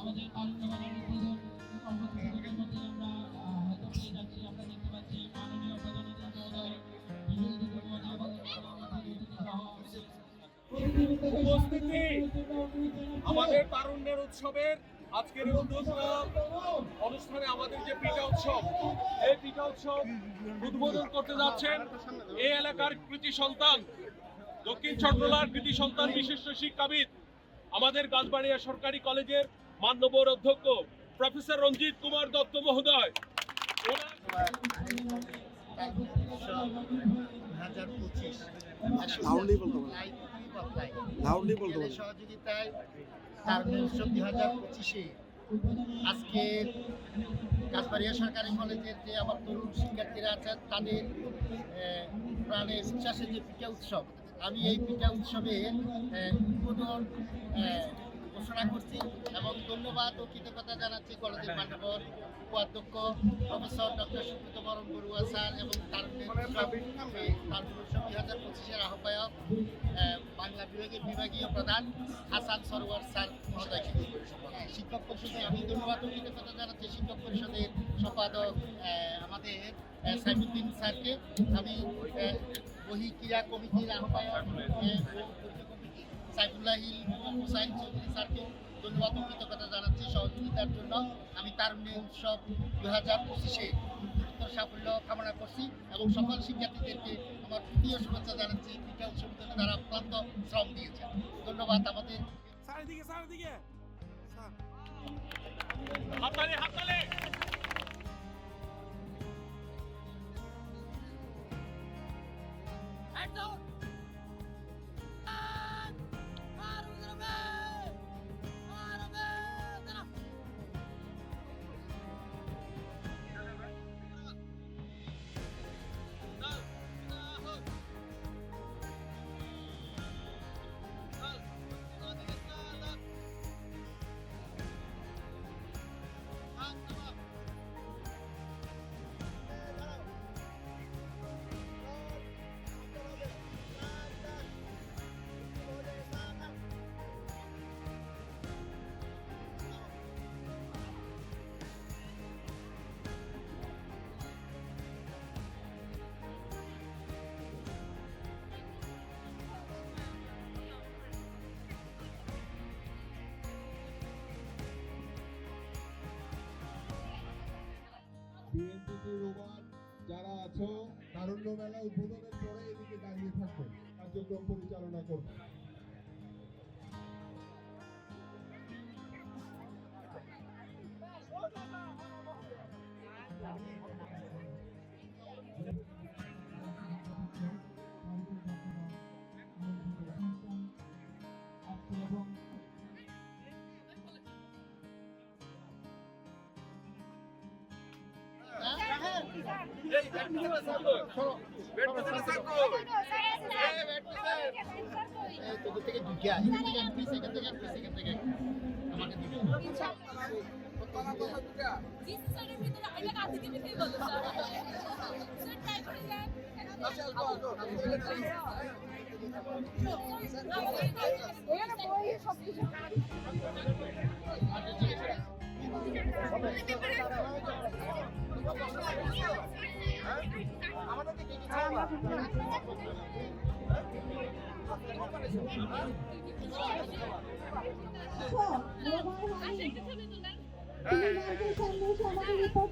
আমাদের মাননীয় উপস্থিতি আমাদের তারুণ্যের উৎসবের আজকের অনুষ্ঠানে আমাদের যে পিঠা উৎসব, এই পিঠা উৎসব উদ্বোধন করতে যাচ্ছেন এই এলাকার কৃতি সন্তান। দক্ষিণ চট্টলার কৃতি সন্তান বিশিষ্ট শিক্ষাবিদ আমাদের গাছবাড়িয়া সরকারি কলেজের মান্যবর অধ্যক্ষ প্রফেসর রঞ্জিত কুমার দত্ত মহোদয়। সহযোগিতায় তার উৎসব দুই হাজার পঁচিশে আজকে কাজবাড়িয়া সরকারি কলেজের যে আমার তরুণ শিক্ষার্থীরা আছেন তাদের প্রাণের উচ্ছ্বাসের যে পিঠা উৎসব আমি এই পিঠা উৎসবে উদ্বোধন ঘোষণা করছি এবং ধন্যবাদ ও কৃতজ্ঞতা জানাচ্ছি কলেজের মান্যবর উপাধ্যক্ষ প্রফেসর ডক্টর সুব্রত বরণ বড়ুয়া স্যার এবং তার দুই হাজার পঁচিশের আহ্বায়ক আহ, বাংলা বিভাগের বিভাগীয় প্রধান হাসান সরোয়ার স্যার মহোদয়কে শিক্ষক পরিষদে আমি ধন্যবাদ ও কৃতজ্ঞতা জানাচ্ছি শিক্ষক পরিষদের সম্পাদক আমাদের সাইফুদ্দিন স্যারকে। আমি বহি ক্রীড়া কমিটির আহ্বায়ক ও পূর্ত হুসাইন চৌধুরী স্যারকে ধন্যবাদ ও কৃতজ্ঞতা জানাচ্ছি সহযোগিতার জন্য। আমি তার তারুণ্য উৎসব দু হাজার পঁচিশে উত্তর সাফল্য কামনা করছি এবং সকল শিক্ষার্থীদেরকে আমার তৃতীয় শুভেচ্ছা জানাচ্ছি। পিঠা উৎসব তারা অত্যন্ত শ্রম দিয়েছেন ধন্যবাদ আমাদের। হাততালি হাততালি। বিএনপি রোমান যারা আছো তারুণ্য মেলা উদ্বোধনের পরে এদিকে দাঁড়িয়ে থাকবে কার্যক্রম পরিচালনা করবে Thank তো দূর থেকে ঢুকে আসি এখান থেকে এক piece, এখান থেকে এক piece, এখান থেকে এক piece। আমাকে দিবে জিনিসের ভিতরে আইলে কাছে দিবি তুই বলো স্যার স্যার ট্রাই করে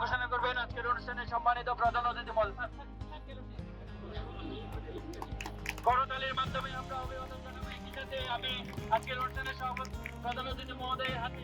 ঘোষণা করবেন আজকের অনুষ্ঠানে সম্মানিত প্রধান অতিথি মহোদয় করতালির মাধ্যমে আমরা অভিবাদন জানাব একই আমি আজকের অনুষ্ঠানের সভাপতি প্রধান অতিথি মহোদয়ের হাতে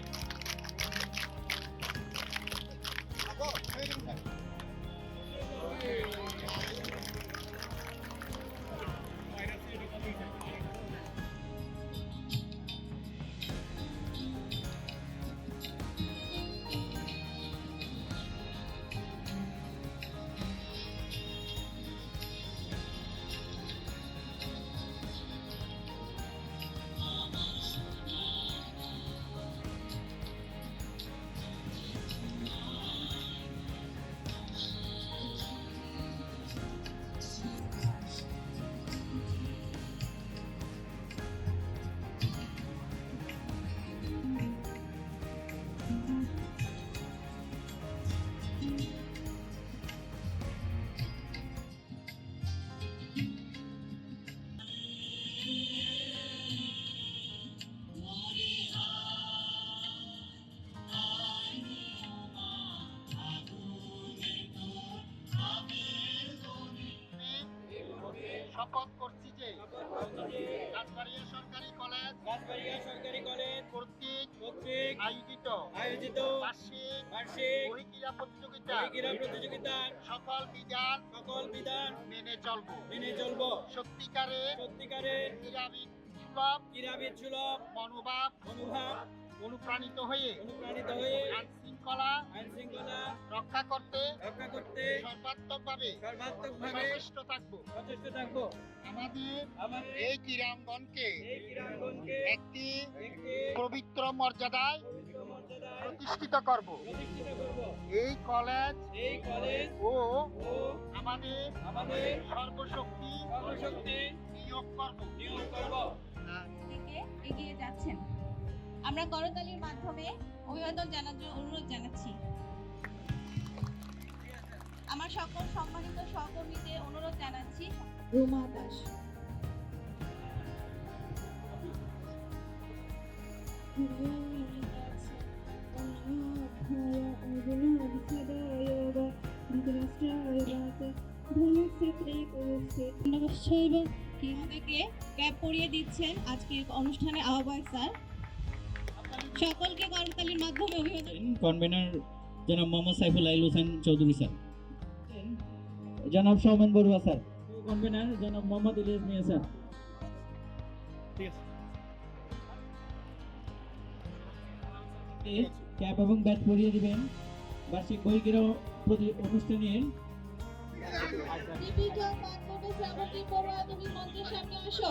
আয়োজিত বার্ষিক বার্ষিক বহিক্রীড়া প্রতিযোগিতা। প্রতিযোগিতার সকল বিধান সকল বিধান মেনে চলবো। মেনে চলবো। সত্যিকারের সত্যিকারের ক্রীড়াবিদ সুলভ ক্রীড়াবিদ সুলভ মনোভাব মনোভাব অনুপ্রাণিত হয়ে অনুপ্রাণিত হয়ে আইন শৃঙ্খলা আইন শৃঙ্খলা রক্ষা করতে রক্ষা করতে সর্বাত্মকভাবে সর্বাত্মকভাবে সচেষ্ট থাকব। সচেষ্ট থাকব। আমাদের আমাদের এই ক্রীড়াঙ্গনকে এই ক্রীড়াঙ্গনকে একটি একটি পবিত্র মর্যাদায় প্রতিষ্ঠিত করব। এই কলেজ এই কলেজ ও ও আমাদের আমাদের সর্বশক্তি সর্বশক্তি নিয়োগ করব। নিয়োগ করব। এগিয়ে যাচ্ছেন। আমরা করতালির মাধ্যমে অভিবাদন জানার জন্য অনুরোধ জানাচ্ছি। আমার সকল সম্মানিত সহকর্মীদের অনুরোধ জানাচ্ছি। রুমা দাস। আমাদেরকে ক্যাপ পরিয়ে দিচ্ছেন আজকের অনুষ্ঠানে আহ্বায়ক স্যার? সকলকে করতালির মাধ্যমে অভিবাদন। কনভেনার জনাব মোহাম্মদ সাইফুল আইল হোসেন চৌধুরী স্যার। জনাব সৌমেন বড়ুয়া স্যার। কনভেনার জনাব মোহাম্মদ ইলিয়াস মিয়া স্যার। ক্যাপ এবং ব্যাট পরিয়ে দিবেন। বার্ষিক বইগিরা প্রতি অনুষ্ঠানের তুমি মঞ্চের সামনে আসো।